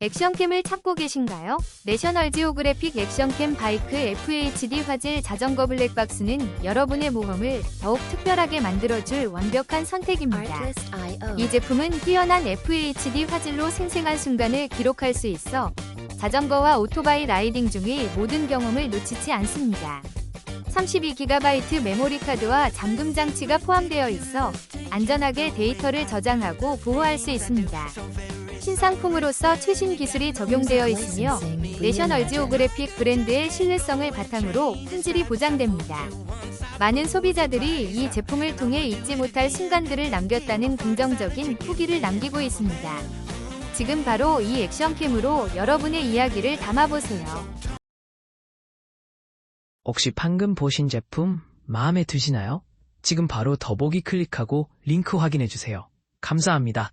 액션캠을 찾고 계신가요? 내셔널 지오그래픽 액션캠 바이크 FHD 화질 자전거 블랙박스는 여러분의 모험을 더욱 특별하게 만들어줄 완벽한 선택입니다. 이 제품은 뛰어난 FHD 화질로 생생한 순간을 기록할 수 있어 자전거와 오토바이 라이딩 중의 모든 경험을 놓치지 않습니다. 32GB 메모리 카드와 잠금 장치가 포함되어 있어 안전하게 데이터를 저장하고 보호할 수 있습니다. 신상품으로서 최신 기술이 적용되어 있으며 내셔널 지오그래픽 브랜드의 신뢰성을 바탕으로 품질이 보장됩니다. 많은 소비자들이 이 제품을 통해 잊지 못할 순간들을 남겼다는 긍정적인 후기를 남기고 있습니다. 지금 바로 이 액션캠으로 여러분의 이야기를 담아보세요. 혹시 방금 보신 제품 마음에 드시나요? 지금 바로 더보기 클릭하고 링크 확인해 주세요. 감사합니다.